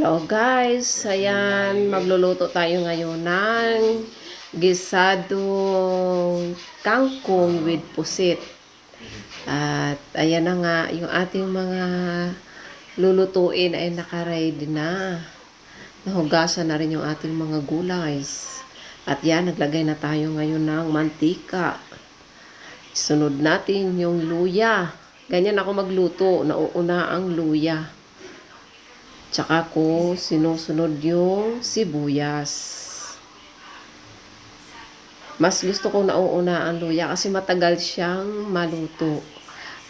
Hello guys, ayan, magluluto tayo ngayon ng gisadong kangkong with pusit. At ayan na nga, yung ating mga lulutuin ay nakaready na. Nahugasan na rin yung ating mga gulays. At yan, naglagay na tayo ngayon ng mantika. Sunod natin yung luya. Ganyan ako magluto, nauuna ang luya. Tsaka ko sinusunod yung sibuyas. Mas gusto ko nauuna ang luya kasi matagal siyang maluto.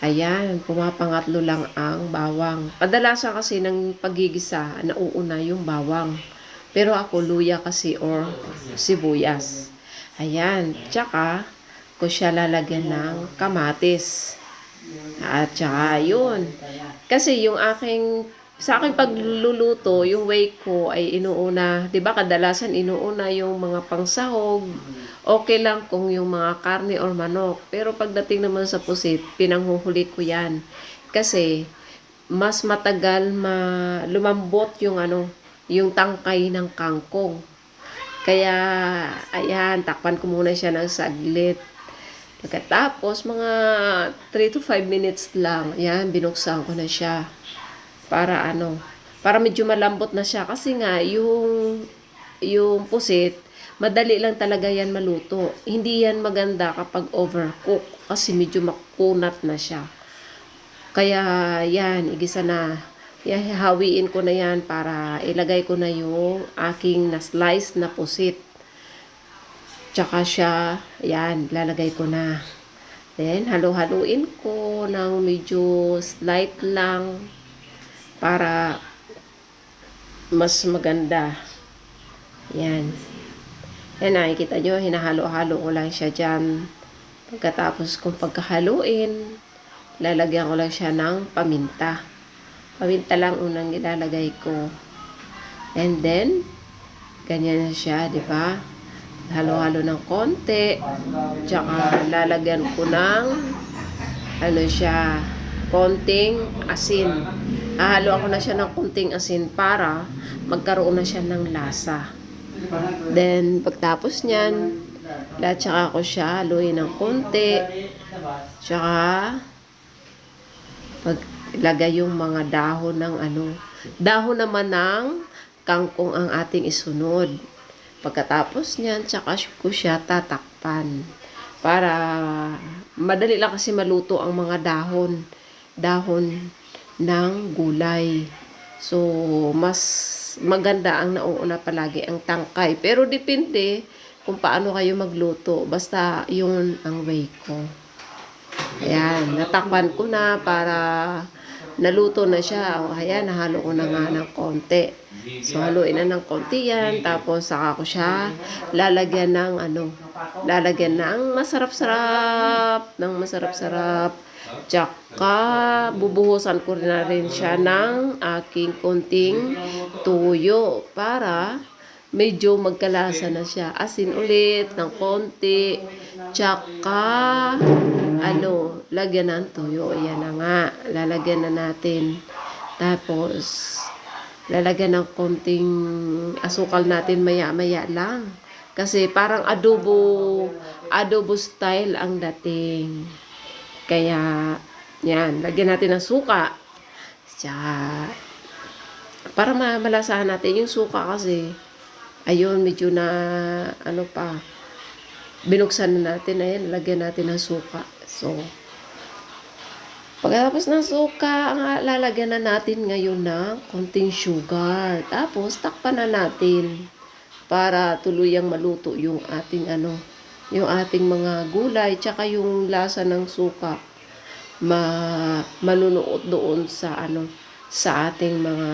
Ayan, pumapangatlo lang ang bawang. Kadalasan kasi ng pagigisa, nauuna yung bawang. Pero ako luya kasi or sibuyas. Ayan, tsaka ko siya lalagyan ng kamatis. At tsaka yun. Kasi yung aking sa aking pagluluto, yung way ko ay inuuna, 'di ba kadalasan inuuna yung mga pangsahog. Okay lang kung yung mga karne or manok. Pero pagdating naman sa pusit, pinanghuhuli ko 'yan. Kasi mas matagal ma lumambot yung ano, yung tangkay ng kangkong. Kaya ayan, takpan ko muna siya ng saglit. Pagkatapos, mga 3 to 5 minutes lang, ayan, binuksan ko na siya para ano, para medyo malambot na siya kasi nga yung yung pusit, madali lang talaga yan maluto. Hindi yan maganda kapag overcook kasi medyo makunat na siya. Kaya yan, igisa na. Yan, hawiin ko na yan para ilagay ko na yung aking na-slice na pusit. Tsaka siya, yan, lalagay ko na. Then, halo-haluin ko ng medyo slight lang para mas maganda. Yan. Yan, nakikita nyo, hinahalo-halo ko lang siya dyan. Pagkatapos kong pagkahaluin, lalagyan ko lang siya ng paminta. Paminta lang unang ilalagay ko. And then, ganyan na siya, di ba? Halo-halo ng konti. Tsaka lalagyan ko ng ano siya, konting asin. Hahalo ako na siya ng konting asin para magkaroon na siya ng lasa. Then, pagtapos niyan, lahat ko siya haluin ng konti. Tsaka, paglagay yung mga dahon ng ano. Dahon naman ng kangkong ang ating isunod. Pagkatapos niyan, tsaka ko siya tatakpan. Para madali lang kasi maluto ang mga dahon. Dahon ng gulay. So, mas maganda ang nauuna palagi ang tangkay. Pero depende kung paano kayo magluto. Basta yun ang way ko. Ayan, natakpan ko na para naluto na siya. O, ayan, nahalo ko na nga ng konti. So, haluin na ng konti yan. Tapos, saka ko siya lalagyan ng ano, lalagyan ng masarap-sarap, ng masarap-sarap. Tsaka, bubuhusan ko na rin siya ng aking konting tuyo para medyo magkalasa na siya. Asin ulit ng konti. Tsaka, ano, lagyan ng tuyo. Ayan na nga. Lalagyan na natin. Tapos, lalagyan ng konting asukal natin maya-maya lang. Kasi parang adobo, adobo style ang dating. Kaya, yan, lagyan natin ng suka. Tsaka, para ma- malasahan natin yung suka kasi, ayun, medyo na, ano pa, binuksan na natin, ayan, lagyan natin ng suka. So, pagkatapos ng suka, ang lalagyan na natin ngayon ng konting sugar. Tapos, takpan na natin para tuluyang maluto yung ating ano, yung ating mga gulay, tsaka yung lasa ng suka ma manunuot doon sa ano sa ating mga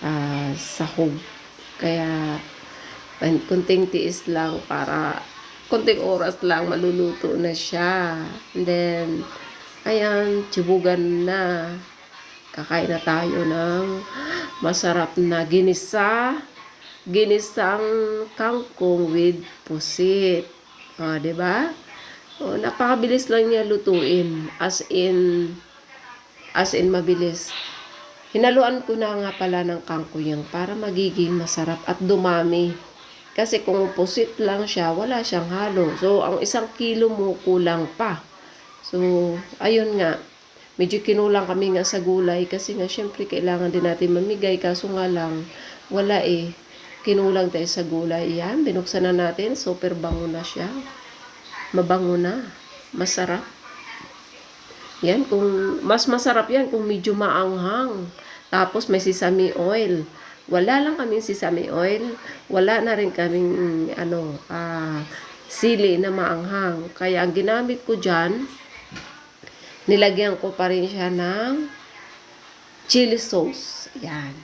uh, sahog. Kaya kunting tiis lang para kunting oras lang maluluto na siya. And then ayan, tibugan na. Kakain na tayo ng masarap na ginisa ginisang kangkong with pusit. O, oh, ba? O, napakabilis lang niya lutuin. As in, as in mabilis. Hinaluan ko na nga pala ng kangkuyang para magiging masarap at dumami. Kasi kung pusit lang siya, wala siyang halo. So, ang isang kilo mo kulang pa. So, ayun nga. Medyo kinulang kami nga sa gulay kasi nga syempre kailangan din natin mamigay. Kaso nga lang, wala eh. Kinulang tayo sa gulay. Yan, binuksan na natin. Super bango na siya. Mabango na. Masarap. Yan, kung mas masarap yan kung medyo maanghang. Tapos may sesame oil. Wala lang kaming sesame oil. Wala na rin kaming ano, ah, sili na maanghang. Kaya ang ginamit ko dyan, nilagyan ko pa rin siya ng chili sauce. Yan.